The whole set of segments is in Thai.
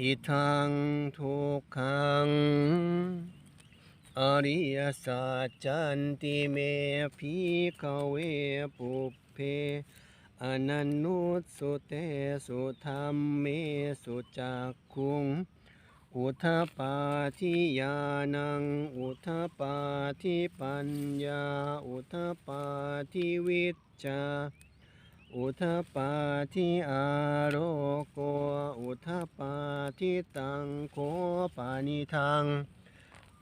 อิทังทุกขัง อริยสัจจันติเมพิกเวปุเพอนันนุสุเตสุธรรมเมสุจักคุง อุทปาทิยานัง อุทปาทิปัญญา อุทปาทิวิชชา อุทปาทิอาโรโก อุทปาทิตังโคปานิทัง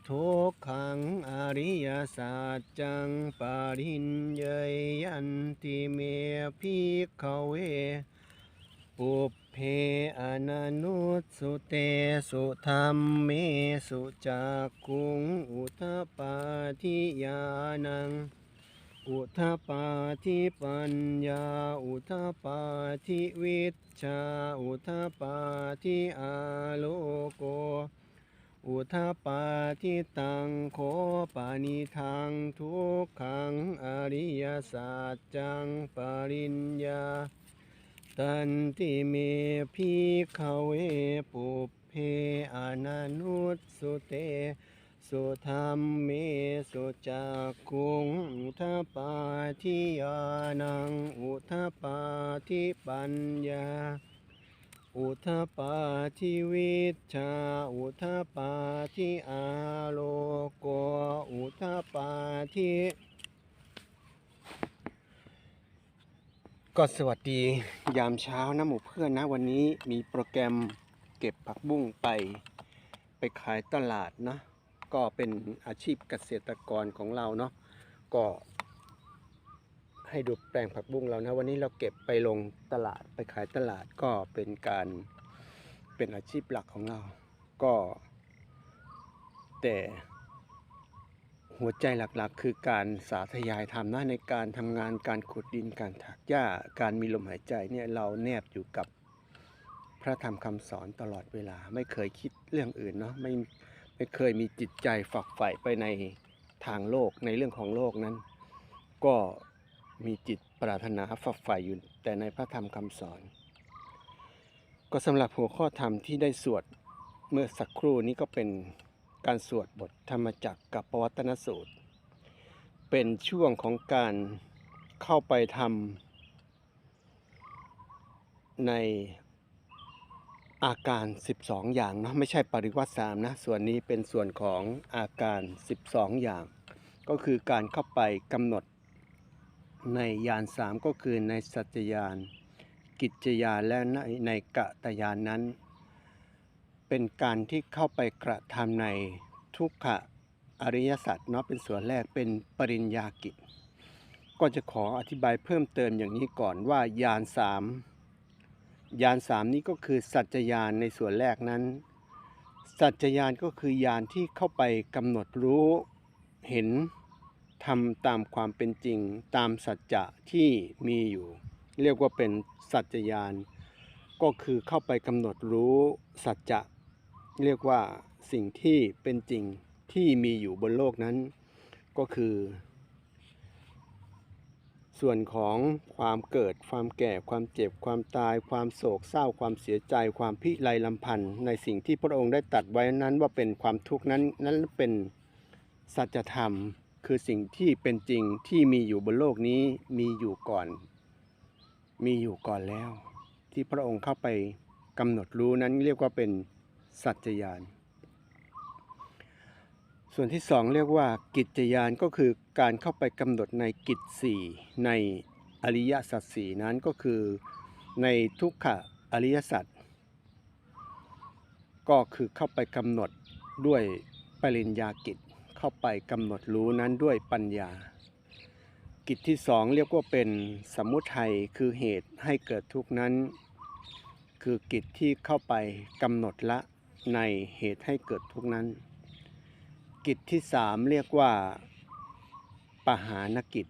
ทุกขังอริยสัจจังปารินเยยยันติเมพิกขเว ปุเพอนันนุตสุเตสุธรรมเมสุจักคุงอุทปาทิยานัง อุทปาทิปัญญา อุทปาทิวิชา อุทปาทิอาโลโก อุทปาทิตังโคปานิทังทุกขังอริยสัจจังปริญญา ตันติเมพิขเวปุเพอนันุสุเต สุธรรมเมสุจักุงอุทปาทิยานังอุทปาทิปัญญา อุทปาทิวิชาอุทปาทิอาโลโกอุทปาทิก็สวัสดียามเช้านะหมู่เพื่อนนะวันนี้มีโปรแกรมเก็บผักบุ้งไป ไปขายตลาดนะ ก็เป็นอาชีพเกษตรกรของเราเนาะก็ให้ดูแปลงผักบุ้งเรานะวันนี้เราเก็บไปลงตลาดไปขายตลาดก็เป็นการเป็นอาชีพหลักของเรา ก็ แต่หัวใจหลักๆ คือการสาธยายทำหนะในการทำงานการขุดดินการถักหญ้าการมีลมหายใจเนี่ยเราแนบอยู่กับพระธรรมคำสอนตลอดเวลาไม่เคยคิดเรื่องอื่นเนาะไม่ ไม่เคยมีจิตใจฝักใฝ่ไปในทางโลกในเรื่องของโลกนั้น ก็มีจิตปรารถนาฝักใฝ่อยู่แต่ในพระธรรมคำสอน ก็สำหรับหัวข้อธรรมที่ได้สวดเมื่อสักครู่นี้ก็เป็นการสวดบทธรรมจักรกับปวัตนสูตร เป็นช่วงของการเข้าไปทำใน อาการ 12 อย่างเนาะไม่ใช่ปริวัติสามนะส่วนนี้เป็นส่วนของอาการ 12 อย่าง ก็คือการเข้าไปกำหนดในยานสามก็คือในสัจยาน กิจยานและในในกะตยานนั้น เป็นการที่เข้าไปกระทำในทุกขะอริยสัจเนาะเป็นส่วนแรกเป็นปริญญากิจ ก็จะขออธิบายเพิ่มเติมอย่างนี้ก่อนว่ายานสาม ยานสามนี้ก็คือสัจจยานในส่วนแรกนั้น สัจจยานก็คือยานที่เข้าไปกำหนดรู้เห็นทำตามความเป็นจริงตามสัจจะที่มีอยู่ เรียกว่าเป็นสัจจยานก็คือเข้าไปกำหนดรู้สัจจะ เรียกว่าสิ่งที่เป็นจริงที่มีอยู่บนโลกนั้น ก็คือ ส่วนของความเกิด ความแก่ ความเจ็บ ความตาย ความโศกเศร้า ความเสียใจ ความพิไรลำพันธ์ในสิ่งที่พระองค์ได้ตัดไว้นั้นว่าเป็นความทุกข์นั้นนั้นเป็นสัจธรรม คือสิ่งที่เป็นจริงที่มีอยู่บนโลกนี้มีอยู่ก่อน มีอยู่ก่อนแล้ว ที่พระองค์เข้าไปกำหนดรู้นั้นเรียกว่าเป็นสัจจยาน ส่วนที่สองเรียกว่ากิจยานก็คือการเข้าไปกำหนดในกิจสี่ในอริยสัจสี่นั้นก็คือในทุกขะอริยสัจก็คือเข้าไปกำหนดด้วยปริญญากิจเข้าไปกำหนดรู้นั้นด้วยปัญญา กิจที่สองเรียกว่าเป็นสมุทัยคือเหตุให้เกิดทุกข์นั้น คือกิจที่เข้าไปกำหนดละในเหตุให้เกิดทุกข์นั้น กิจที่สามเรียกว่าปหานกิจ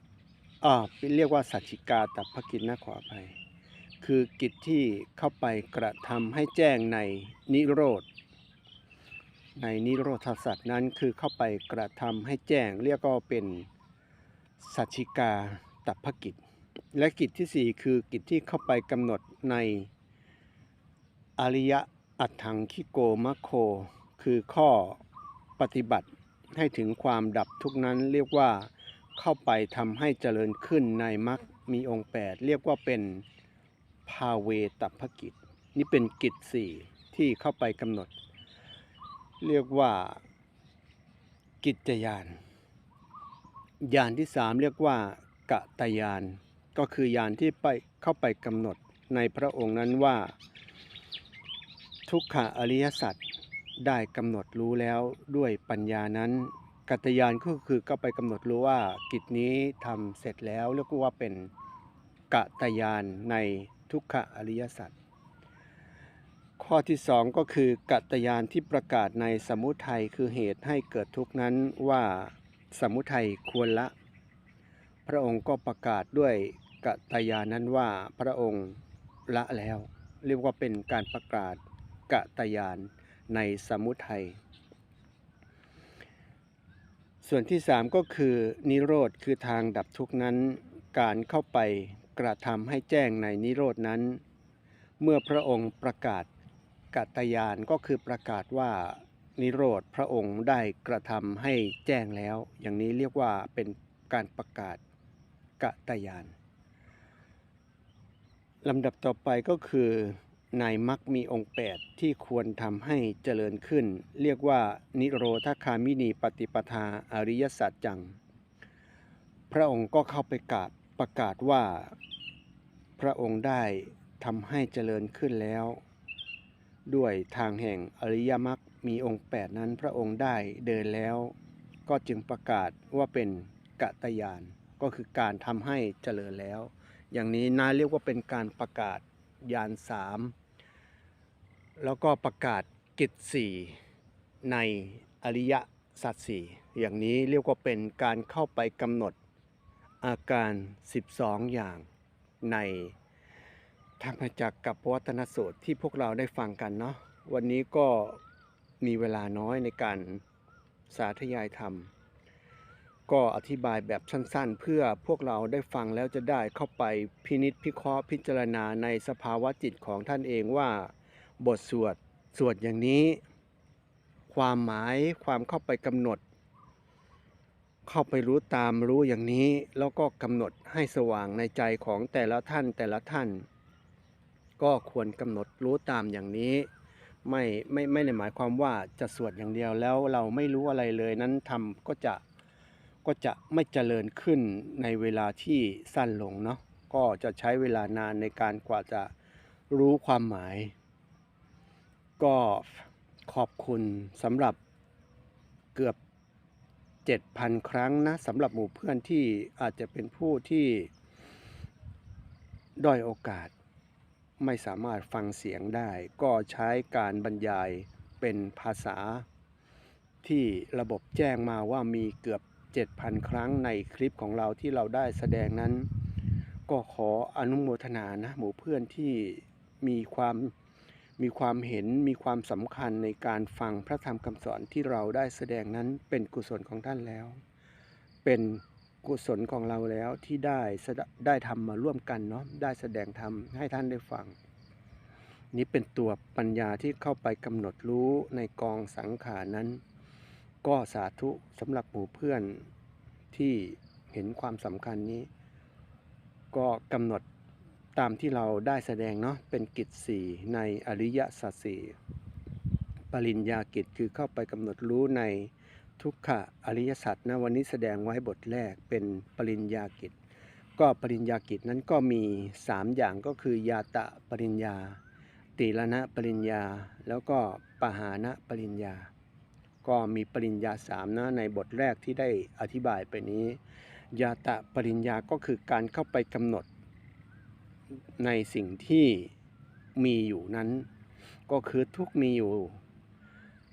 อ่าเรียกว่าสัจจิกาตัพกิจนะขออภัย คือกิจที่เข้าไปกระทำให้แจ้งในนิโรธ ในนิโรธสัตว์นั้นคือเข้าไปกระทำให้แจ้ง เรียกก็เป็นสัจจิกาตัพกิจ และกิจที่สี่คือกิจที่เข้าไปกำหนดในอริยอัตถังคิโกมะโค คือข้อปฏิบัติ ให้ถึงความดับทุกนั้นเรียกว่าเข้าไปทำให้เจริญขึ้นในมรรคมีองค์ 8 เรียกว่าเป็นภาเวตัพกิจ นี่เป็นกิจสี่ที่เข้าไปกำหนด เรียกว่ากิจยานยานที่สามเรียกว่ากะตยาน ก็คือยานที่ไปเข้าไปกำหนดในพระองค์นั้นว่า ทุกขอริยสัจ ได้กำหนดรู้แล้วด้วยปัญญานั้น กัตยานก็คือก็ไปกำหนดรู้ว่ากิจนี้ทำเสร็จแล้วเรียกว่าเป็นกะตยานในทุกขอริยสัจข้อที่สองก็คือกัตยานที่ประกาศในสมุทัยคือเหตุให้เกิดทุกนั้นว่าสมุทัยควรละ พระองค์ก็ประกาศด้วยกะตยานั้นว่าพระองค์ละแล้ว เรียกว่าเป็นการประกาศกะตยาน ในสมุทัย ส่วนที่สามก็คือนิโรธคือทางดับทุกนั้น การเข้าไปกระทำให้แจ้งในนิโรธนั้น เมื่อพระองค์ประกาศกะตยานก็คือประกาศว่านิโรธพระองค์ได้กระทำให้แจ้งแล้ว อย่างนี้เรียกว่าเป็นการประกาศกะตยานลำดับต่อไปก็คือ ในมรรคมีองค์ 8 ที่ควรทำให้เจริญขึ้น เรียกว่านิโรธคามินีปฏิปทาอริยสัจจัง พระองค์ก็เข้าไปกราบประกาศว่า พระองค์ได้ทำให้เจริญขึ้นแล้ว ด้วยทางแห่งอริยมรรคมีองค์ 8 นั้นพระองค์ได้เดินแล้ว ก็จึงประกาศว่าเป็นกะตยานก็คือการทำให้เจริญแล้ว อย่างนี้นาเรียกว่าเป็นการประกาศยานสาม แล้วก็ประกาศกิจสี่ในอริยสัจสี่อย่างนี้เรียกว่าเป็นการเข้าไปกำหนดอาการ 12 อย่างในธรรมจักรกับวัฒนสูตรที่พวกเราได้ฟังกันเนาะวันนี้ก็มีเวลาน้อยในการสาธยายธรรม ก็อธิบายแบบสั้นๆ เพื่อพวกเราได้ฟังแล้วจะได้เข้าไปพินิษพิเคราะห์พิจารณาในสภาวะจิตของท่านเองว่า บทสวด สวดอย่างนี้ ความหมายความเข้าไปกำหนด เข้าไปรู้ตามรู้อย่างนี้ แล้วก็กำหนดให้สว่างในใจของแต่ละท่านแต่ละท่าน ก็ควรกำหนดรู้ตามอย่างนี้ ไม่ไม่ไม่ได้หมายความว่าจะสวดอย่างเดียวแล้วเราไม่รู้อะไรเลยนั้นทำก็จะก็จะไม่เจริญขึ้นในเวลาที่สั้นลงเนาะก็จะใช้เวลานานในการกว่าจะรู้ความหมาย ก็ขอบคุณสำหรับเกือบ 7,000 ครั้งนะสำหรับหมู่เพื่อนที่อาจจะเป็นผู้ที่ด้อยโอกาส ไม่สามารถฟังเสียงได้ ก็ใช้การบรรยายเป็นภาษา ที่ระบบแจ้งมาว่ามีเกือบ 7,000 ครั้งในคลิปของเราที่เราได้แสดงนั้น ก็ขออนุโมทนานะหมู่เพื่อนที่มีความ มีความเห็นมีความสำคัญในการฟังพระธรรมคำสอนที่เราได้แสดงนั้นเป็นกุศลของท่านแล้ว เป็นกุศลของเราแล้วที่ได้ได้ทำมาร่วมกันเนาะได้แสดงธรรมให้ท่านได้ฟัง นี้เป็นตัวปัญญาที่เข้าไปกำหนดรู้ในกองสังขารนั้น ก็สาธุสำหรับหมู่เพื่อนที่เห็นความสำคัญนี้ ก็กำหนด ตามที่เราได้แสดงเนาะเป็นกิจสี่ในอริยสัจสี่ปริญญากิจคือเข้าไปกำหนดรู้ในทุกขะอริยสัจนะวันนี้แสดงไว้บทแรกเป็นปริญญากิจ ก็ปริญญากิจนั้นก็มี 3 อย่างก็คือยาตะปริญญา ติรณะปริญญา แล้วก็ปหานะปริญญา ก็มีปริญญาสามนะในบทแรกที่ได้อธิบายไปนี้ ยาตะปริญญาก็คือการเข้าไปกำหนด ในสิ่งที่มีอยู่นั้น ก็คือทุกมีอยู่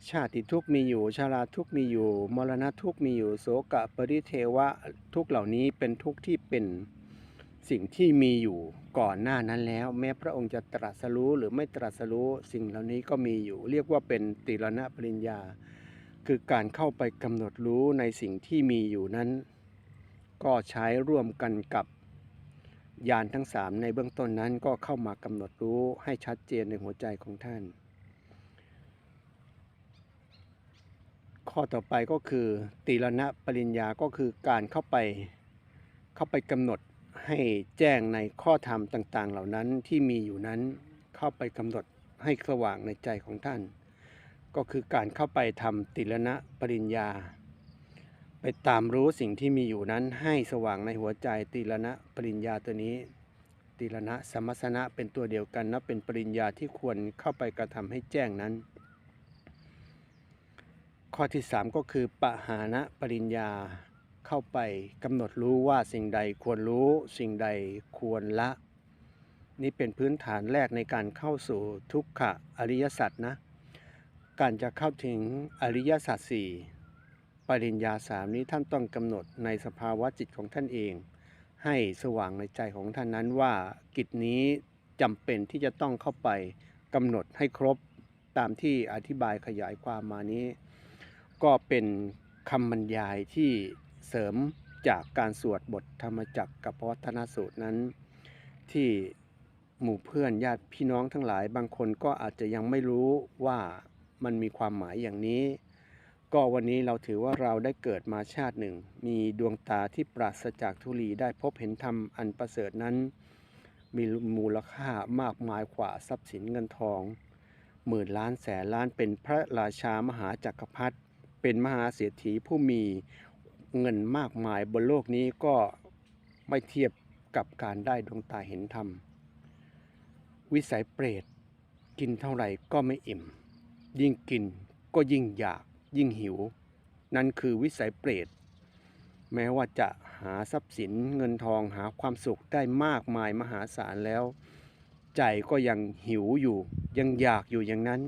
ชาติทุกมีอยู่ ชาราทุกมีอยู่ มรณะทุกมีอยู่ โสกะปริเทวะทุกเหล่านี้เป็นทุกที่เป็นสิ่งที่มีอยู่ก่อนหน้านั้นแล้ว แม้พระองค์จะตรัสรู้หรือไม่ตรัสรู้สิ่งเหล่านี้ก็มีอยู่ เรียกว่าเป็นติรณะปริญญา คือการเข้าไปกำหนดรู้ในสิ่งที่มีอยู่นั้น ก็ใช้ร่วมกันกับ ยานทั้งสามในเบื้องต้นนั้นก็เข้ามากำหนดรู้ให้ชัดเจนในหัวใจของท่าน ข้อต่อไปก็คือตีลณะปริญญาก็คือการเข้าไปเข้าไปกำหนดให้แจ้งในข้อธรรมต่าง ๆ เหล่านั้นที่มีอยู่นั้นเข้าไปกำหนดให้สว่างในใจของท่าน ก็คือการเข้าไปทำติลณะปริญญา ไปตามรู้สิ่งที่มีอยู่นั้นให้สว่างในหัวใจติรณะปริญญาตัวนี้ติรณะสมัสนะเป็นตัวเดียวกันนับเป็นปริญญาที่ควรเข้าไปกระทำให้แจ้งนั้น ข้อที่ 3 ก็คือปหานะปริญญาเข้าไปกำหนดรู้ว่าสิ่งใดควรรู้สิ่งใดควรละ นี่เป็นพื้นฐานแรกในการเข้าสู่ทุกขะอริยสัจนะ การจะเข้าถึงอริยสัจสี่ ปริญญาสามนี้ท่านต้องกำหนดในสภาวะจิตของท่านเอง ให้สว่างในใจของท่านนั้นว่ากิจนี้จำเป็นที่จะต้องเข้าไปกำหนดให้ครบตามที่อธิบายขยายความมานี้ ก็เป็นคำบรรยายที่เสริมจากการสวดบทธรรมจักรกับพวัฒนสูตรนั้น ที่หมู่เพื่อนญาติพี่น้องทั้งหลายบางคนก็อาจจะยังไม่รู้ว่ามันมีความหมายอย่างนี้ ก็วันนี้เราถือว่าเราได้เกิดมาชาติหนึ่ง มีดวงตาที่ปราศจากทุลีได้พบเห็นธรรมอันประเสริฐนั้น มีมูลค่ามากมายกว่าทรัพย์สินเงินทอง หมื่นล้านแสนล้านเป็นพระราชามหาจักรพรรดิเป็นมหาเศรษฐีผู้มีเงินมากมายบนโลกนี้ก็ไม่เทียบกับการได้ดวงตาเห็นธรรม วิสัยเปรตกินเท่าไหร่ก็ไม่อิ่ม ยิ่งกินก็ยิ่งอยาก ยิ่งหิว นั่นคือวิสัยเปรต แม้ว่าจะหาทรัพย์สินเงินทองหาความสุขได้มากมายมหาศาลแล้ว ใจก็ยังหิวอยู่ ยังอยากอยู่อย่างนั้น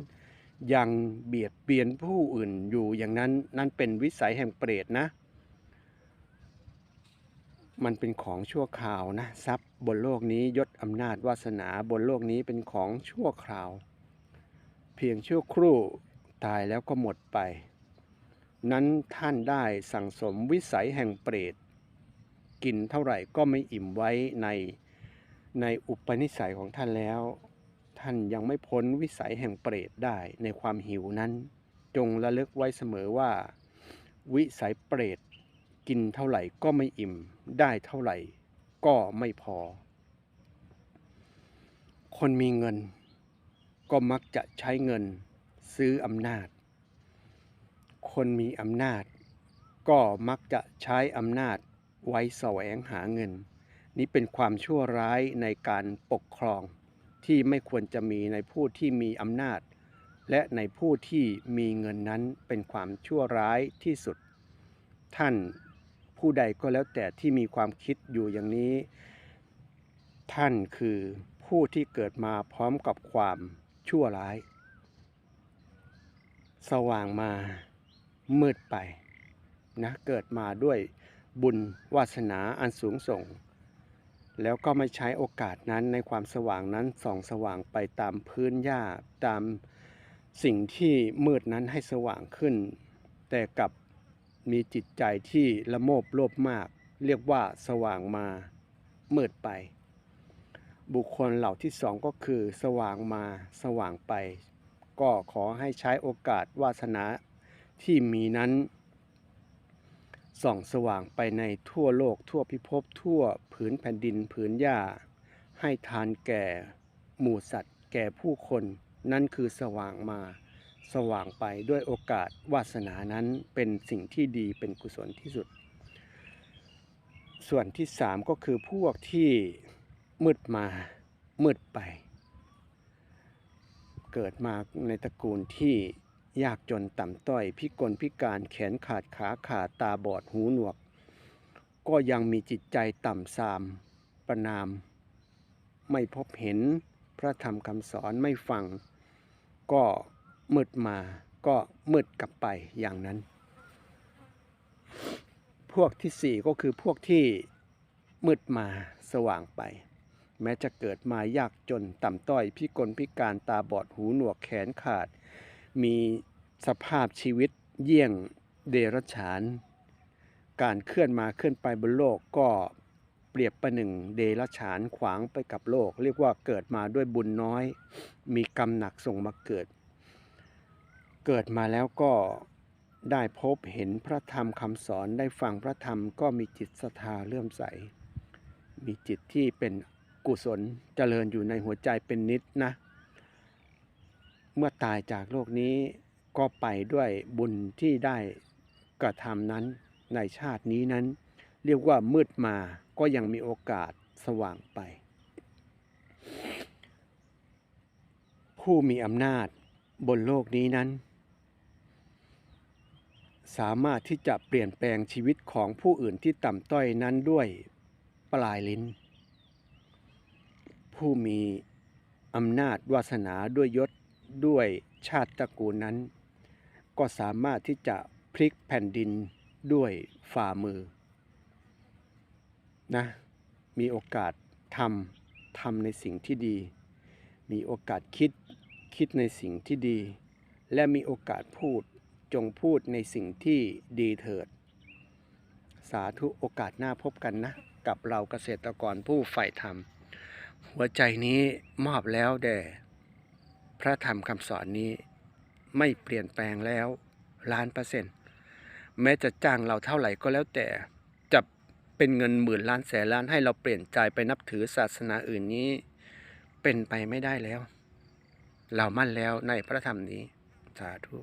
ยังเบียดเบียนผู้อื่นอยู่อย่างนั้น นั่นเป็นวิสัยแห่งเปรตนะ มันเป็นของชั่วคราวนะทรัพย์บนโลกนี้ยศอำนาจวาสนาบนโลกนี้เป็นของชั่วคราว เพียงชั่วครู่ตายแล้วก็หมดไป นั้นท่านได้สั่งสมวิสัยแห่งเปรต กินเท่าไหร่ก็ไม่อิ่มไว้ในในอุปนิสัยของท่านแล้ว ท่านยังไม่พ้นวิสัยแห่งเปรตได้ในความหิวนั้น จงระลึกไว้เสมอว่า วิสัยเปรต กินเท่าไหร่ก็ไม่อิ่มได้เท่าไหร่ก็ไม่พอ คนมีเงิน ก็มักจะใช้เงินซื้ออำนาจ คนมีอำนาจ ก็มักจะใช้อำนาจไว้แสวงหาเงิน นี้เป็นความชั่วร้ายในการปกครอง ที่ไม่ควรจะมีในผู้ที่มีอำนาจ และในผู้ที่มีเงินนั้นเป็นความชั่วร้ายที่สุด ท่านผู้ใดก็แล้วแต่ที่มีความคิดอยู่อย่างนี้ ท่านคือผู้ที่เกิดมาพร้อมกับความชั่วร้าย สว่างมา มืดไปนะเกิดมาด้วยบุญวาสนาอันสูงส่ง แล้วก็ไม่ใช้โอกาสนั้นในความสว่างนั้นส่องสว่างไปตามพื้นหญ้าตามสิ่งที่มืดนั้นให้สว่างขึ้น แต่กับมีจิตใจที่ละโมบโลภมาก เรียกว่าสว่างมามืดไป บุคคลเหล่าที่สองก็คือสว่างมาสว่างไป ก็ขอให้ใช้โอกาสวาสนา ที่มีนั้นส่องสว่างไปในทั่วโลกทั่วพิภพทั่วผืนแผ่นดินผืนหญ้า ให้ทานแก่หมู่สัตว์ แก่ผู้คน นั่นคือสว่างมา สว่างไปด้วยโอกาสวาสนานั้นเป็นสิ่งที่ดีเป็นกุศลที่สุด ส่วนที่สามก็คือพวกที่มืดมามืดไป เกิดมาในตระกูลที่ ยากจนต่ำต้อย พิกลพิการแขนขาดขาขาดตาบอดหูหนวก ก็ยังมีจิตใจต่ำทราม ประนาม ไม่พบเห็นพระธรรมคำสอนไม่ฟัง ก็มืดมาก็มืดกลับไปอย่างนั้น พวกที่สี่ก็คือพวกที่มืดมาสว่างไป แม้จะเกิดมายากจนต่ำต้อยพิกลพิการตาบอดหูหนวกแขนขาด มีสภาพชีวิตเยี่ยงเดรัจฉาน การเคลื่อนมาเคลื่อนไปบนโลกก็เปรียบประหนึ่งเดรัจฉานขวางไปกับโลก เรียกว่าเกิดมาด้วยบุญน้อย มีกรรมหนักส่งมาเกิด เกิดมาแล้วก็ได้พบเห็นพระธรรมคำสอนได้ฟังพระธรรมก็มีจิตศรัทธาเลื่อมใส มีจิตที่เป็นกุศลเจริญอยู่ในหัวใจเป็นนิดนะ เมื่อตายจากโลกนี้ก็ไปด้วยบุญที่ได้กระทำนั้นในชาตินี้นั้น เรียกว่ามืดมาก็ยังมีโอกาสสว่างไป ผู้มีอำนาจบนโลกนี้นั้น สามารถที่จะเปลี่ยนแปลงชีวิตของผู้อื่นที่ต่ำต้อยนั้นด้วยปลายลิ้น ผู้มีอำนาจวาสนาด้วยยศ ด้วยชาติตระกูลนั้น ก็สามารถที่จะพลิกแผ่นดินด้วยฝ่ามือนะมีโอกาสทำทำในสิ่งที่ดี มีโอกาสคิดคิดในสิ่งที่ดี และมีโอกาสพูดจงพูดในสิ่งที่ดีเถิด สาธุโอกาสหน้าพบกันนะ กับเราเกษตรกรผู้ใฝ่ธรรม หัวใจนี้มอบแล้วแด่ พระธรรมคำสอนนี้ไม่เปลี่ยนแปลงแล้วล้านเปอร์เซ็นต์แม้จะจ้างเราเท่าไหร่ก็แล้วแต่จะเป็นเงินหมื่นล้านแสนล้านให้เราเปลี่ยนใจไปนับถือศาสนาอื่นนี้ เป็นไปไม่ได้แล้ว เรามั่นแล้วในพระธรรมนี้สาธุ